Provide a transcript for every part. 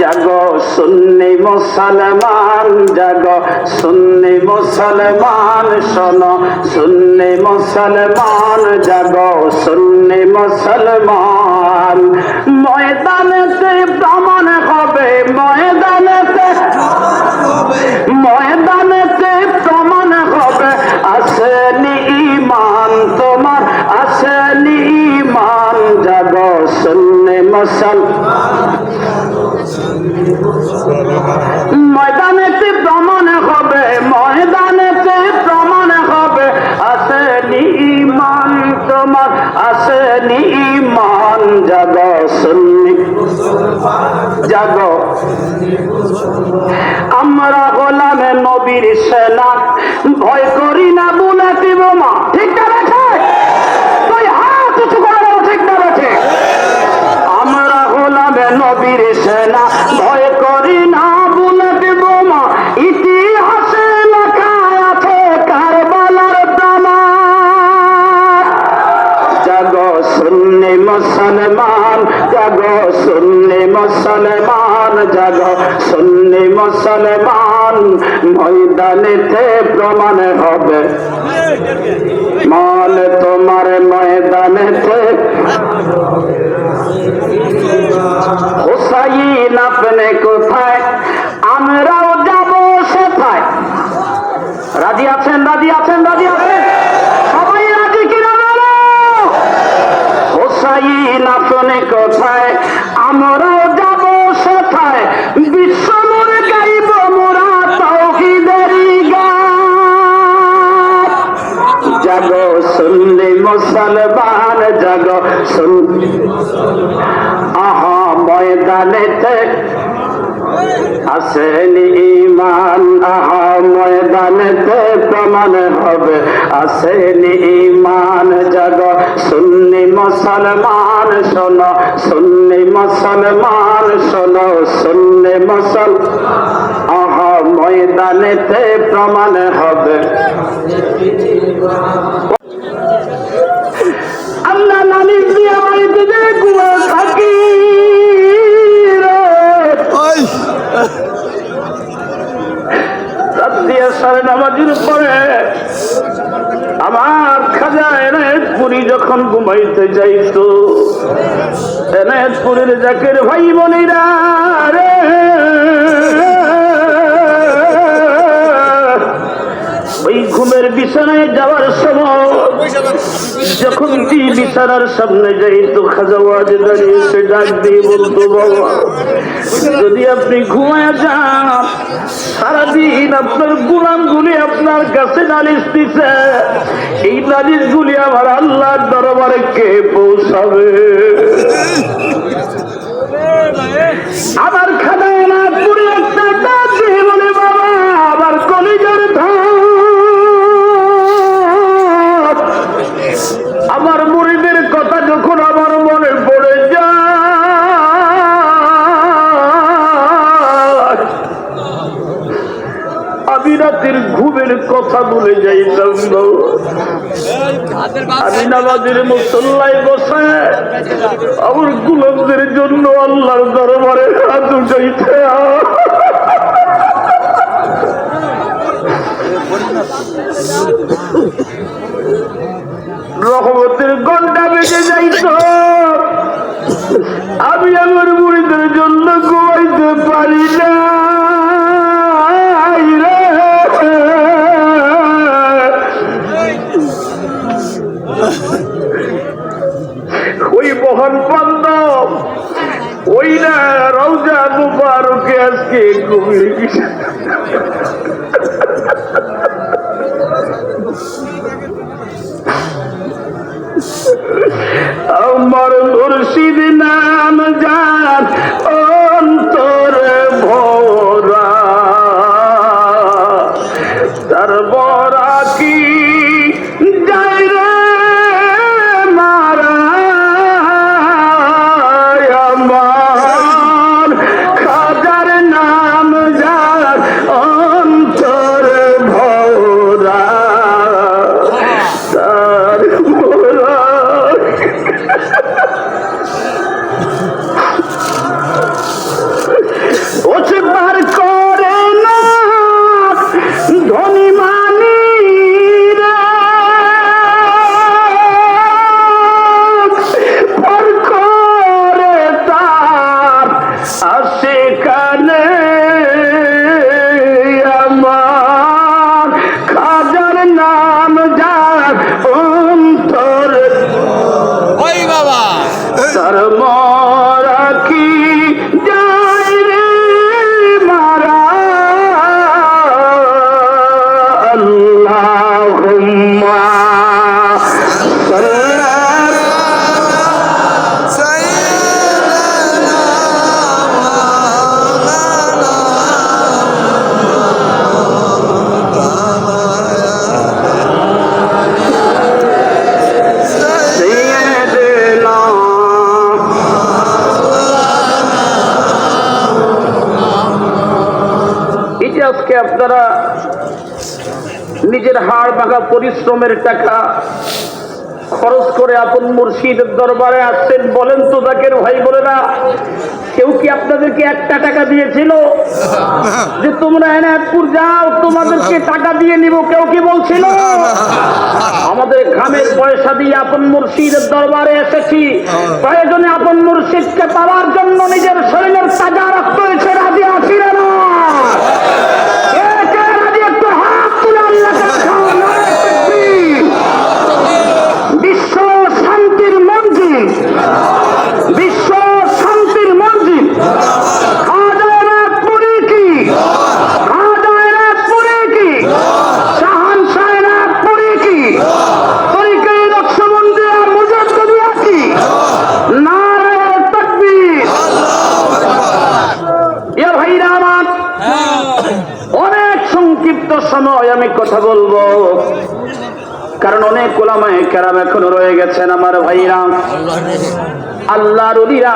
জাগো, সুন্নি মুসলমান, জাগো, সুন্নি মুসলমান, শোনো, সুন্নি মুসলমান, জাগো, সুন্নি মুসলমান। ময়দানেতে প্রমাণ হবে, ময়দানেতে ময়দানেতে প্রমাণ হবে। আসেনি ইমান তোমার, আসেনি ইমান জাগো, সুন্নি মুসলমান জাগ। আমরা গোলামে নবীর সেনা ভয় করি না বুলাতি বোমা ঠিক না বেঠে? তুই হাত উঁচু করে ঠিক না বেঠে? আমরা হলাম নবীর সেনা ভয় করি না বুলেট বোমা ইতিহাসে লেখায় আছে কারবালার প্রমাণ জাগো সুন্নি মুসলমান। জাগো, সুন্নি মুসলমান, জাগো, সুন্নি মুসলমান। ময়দানেতে প্রমাণ হবে। মাল তোমার ময়দানেতে। হুসাইন আপনি কোথায়? আমরাও যাব সেথায়। রাজি আছেন? রাজি আছেন? রাজি আছেন সবাই রাজি কিনা বলো হুসাইন আপনি কোথায়? আমরাও যাব সেথায়। বিশ্বমর গাইব, মোরা তৌহিদেরই গান। জাগো সুন্নি মুসলমান, জাগো শুন আহা, ময়দানেতে আসেনি ইমান আহা, ময়দানেতে প্রমাণ হবে। আসেনি ইমান জাগ, সুন্নি মুসলমান, শোনো, সুন্নি মুসলমান, শোনো, সুন্নি মুসল আহা, ময়দানেতে প্রমাণ হবে। আল্লাহ নানি দিয়ে বাড়িতে যে দিয়ে সাড়ে নামাজির পরে আমার খাজা এনায়তপুরি যখন ঘুমাইতে যাইতো, এনায়তপুরের জাকের ভাই বোনেরা রে ওই ঘুমের বিছানায় যাওয়ার সময় যখন তুই বিছানার সামনে যাই তো খাজাওয়াজ দাঁড়িয়ে সে ডাক দিয়ে বলতো, বাবা, যদি আপনি ঘুমায় যান, সারাদিন আপনার গুলাম গুলি আপনার কাছে নালিশ দিছে। এই নালিশ গুলি আমার আল্লাহর দরবারে কে পৌঁছাবে? আমার খাদায় না পুরো বলে যাইতাম। আমি নামাজের মুসল্লায় বসে আমার জন্য আল্লাহর দরবারে হাত উঠাইতে রহমতের গন্ডা বেজে যাইত আমি আমার মুড়িদের জন্য ঘুমাইতে আমার মুর্শিদ নাম ভাঙা পরিশ্রমের টাকা খরচ করে আপন মুর্শিদের দরবারে আসছেন, বলেন তো জাকের ভাই বোনেরা কেউ কি আপনাদেরকে একটা টাকা দিয়েছিল? যে তোমরা এনায়তপুর যাও, তোমাদেরকে টাকা দিয়ে নিব, কেউ কি বলছিল? আমাদের ঘামের পয়সা দিয়ে আপন মুর্শিদের দরবারে এসেছি। প্রয়োজনে আপন মুর্শিদকে পাওয়ার জন্য নিজের শরীরের তাজা রক্ত এসে রাজি আছি না কে কে রাজি একটু হাত তুলে আল্লাহকে দেখাও, নারায়ে তাকবীর। বিশ্ব শান্তির মঞ্জিল বিশ্ব শান্তির মঞ্জিল খাজানাথপুরি কি খাজানাথপুরি কি শাহান শাহনাথপুরি কি তরিকে নকশবন্দিয়া মুজাদ্দিদিয়া কি নারায়ে তাকবীর ইয়া ভাইরা আমার অনেক সংক্ষিপ্ত সময় আমি কথা বলব। কারণ অনেক ওলামায় কেরাম এখনও রয়ে গেছেন আমার ভাইরা। আল্লাহর উলিরা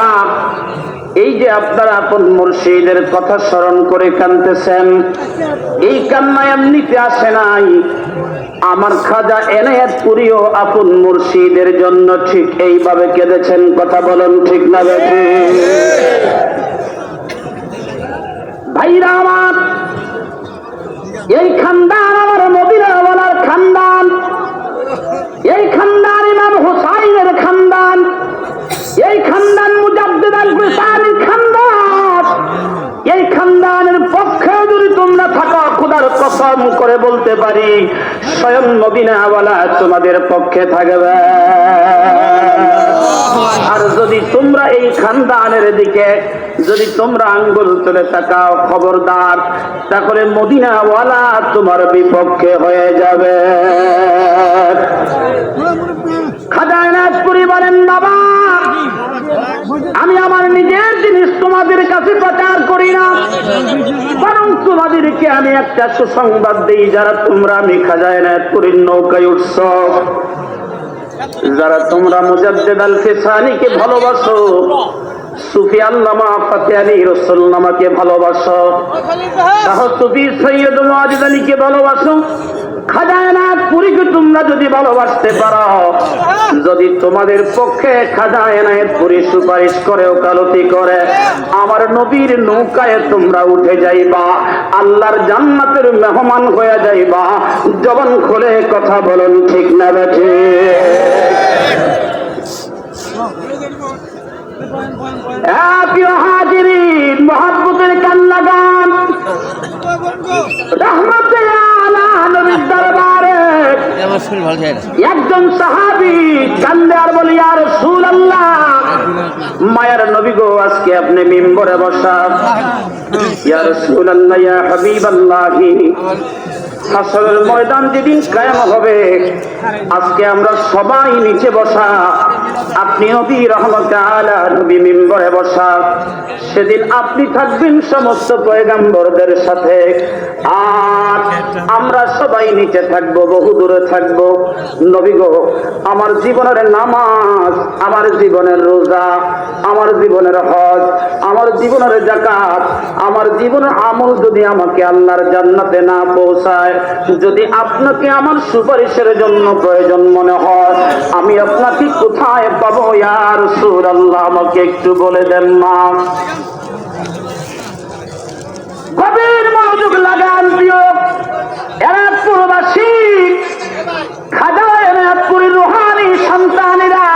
এই যে আপনারা আপন মুর্শিদের কথা স্মরণ করে কানতেছেন এই কান্না এমনিতে আসে নাই। আমার খাজা এনায়াত পুরিও আপন মুর্শিদের জন্য ঠিক এইভাবে কেঁদেছেন, কথা বলেন ঠিক না ভাইরা আমার এই খানদান আমার মদিনাওয়ালার খানদান। এই খানদান ইমাম হুসাইনের খানদান। এই খানদান মুজাদ্দিদ আল বিসানির খানদান। এই খানদানের পক্ষে যদি তোমরা থাকো খোদার কসম করে বলতে পারি স্বয়ং মদিনাওয়ালা তোমাদের পক্ষে থাকবে। আর যদি তোমরা এই খানদানের দিকে যদি তোমরা আঙ্গুল তুলে তাকাও, খবরদার, তাহলে মদিনাওয়ালা তোমার বিপক্ষে হয়ে যাবে। খাজানাথ পরিবারের বাবা, আমি আমার নিজের জিনিস তোমাদের কাছে প্রচার করি না। বরং তোমাদেরকে আমি একটা সুসংবাদ দিই, যারা তোমরা আমি খাজানাথ পুরীর নৌকায় উঠছ। যারা তোমরা মুজাদ্দেদ আল ভালোবাসো সৈয়দ ভালোবাসো। পুরীকে তোমরা যদি ভালোবাসতে পারো, যদি তোমাদের পক্ষে খাজানাত পুরী সুপারিশ করে, ওকালতি করে, আমার নবীর নৌকায় তোমরা উঠে যাইবা, আল্লাহর জান্নাতের মেহমান হয়ে যাইবা। জবান খুলে কথা বলুন, ঠিক না বেঠে? প্রিয় হাজিরিন, মহাব্বতের গান রহমতে দরবারে। একজন সাহাবি কান্দে আর বলি আর সুল আল্লাহ মায়ার নবী গো, আজকে আপনি মিম্বরে বসা। ইয়া রাসূলুল্লাহ, ইয়া হাবিবাল্লাহি হাসরের ময়দান যেদিন কায়াম হবে, আজকে আমরা সবাই নিচে বসা। আপনি নবী রহমত মিম্বরে বসা। সেদিন আপনি থাকবেন সমস্ত পয়গাম্বরদের সাথে। আর আমরা সবাই নিচে থাকব, বহু দূরে থাকব। নবী গো, আমার জীবনের নামাজ, আমার জীবনের রোজা, আমার জীবনের হজ, আমার জীবনের জাকাত আমার জীবনের আমল যদি আমাকে আল্লাহর জান্নাতে না পৌঁছায়, যদি আপনাকে আমার সুপারিশের জন্য প্রয়োজন মনে হয়, আমি আপনাকে কোথায় পাবো ইয়ার সুর আল্লাহ আমাকে একটু বলে দেন না গভীর মনোযোগ লাগান, প্রিয় এরাতপুরি রুহানি সন্তানেরা,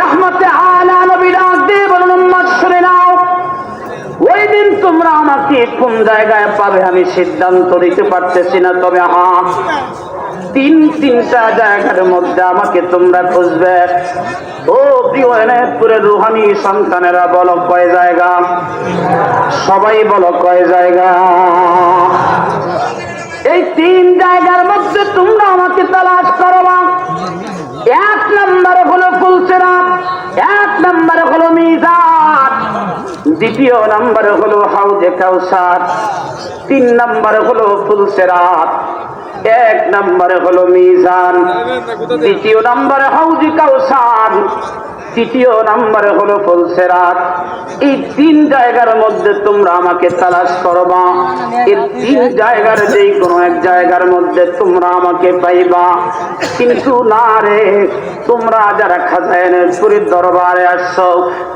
রহমতে আলা নবী ডাক দিয়ে বলুন উম্মত শুনে নাও কোন জায়গায় পাবে আমি সিদ্ধান্ত দিতে পারতেছি না, তবে হ্যাঁ। তিন তিনটা জায়গার মধ্যে আমাকে তোমরা খুঁজবে। ও প্রিয় এনায়তপুরের রুহানি সন্তানেরা, বলো কয় জায়গা? সবাই বলো কয় জায়গা? এই তিন জায়গার মধ্যে তোমরা আমাকে তালাশ করবা এক নম্বরে হলো ফুলসেরা এক নম্বরে হলো মিজান দ্বিতীয় নম্বরে হলো হাউজে কাউসার, তিন নম্বরে হলো ফুলসেরাত। এক নম্বরে হলো মিজান। দ্বিতীয় নম্বরে হাউজি কাউসার তৃতীয় নম্বরে হলো ফুলসেরাত। এই তিন জায়গার মধ্যে তোমরা আমাকে তালাশ করবা। এই তিন জায়গার যেই কোনো এক জায়গার মধ্যে তোমরা আমাকে পাইবা। কিন্তু না রে, তোমরা যারা খাজায়নের পুরীর দরবারে আসছো,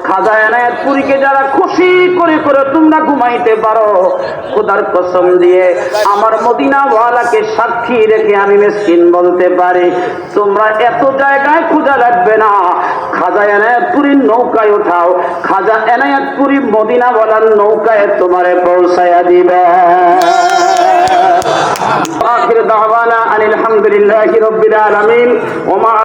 খাজায়নের পুরীকে যারা খুশি করে করে তোমরা ঘুমাইতে পারো, খোদার কসম দিয়ে আমার মদিনা ওয়ালাকে সাক্ষী রেখে আমি মেসকিন বলতে পারি। তোমরা এত জায়গায় খোঁজা লাগবে না। খাজা এনায়াতপুরীর নৌকায় উঠাও। খাজা এনায়াতপুরী মদিনা বলার নৌকায় তোমারে পৌঁছায়া দিবে। আখির দাওয়ানা আনিল হামদুলিল্লাহি রাব্বিল আলামিন। ওমা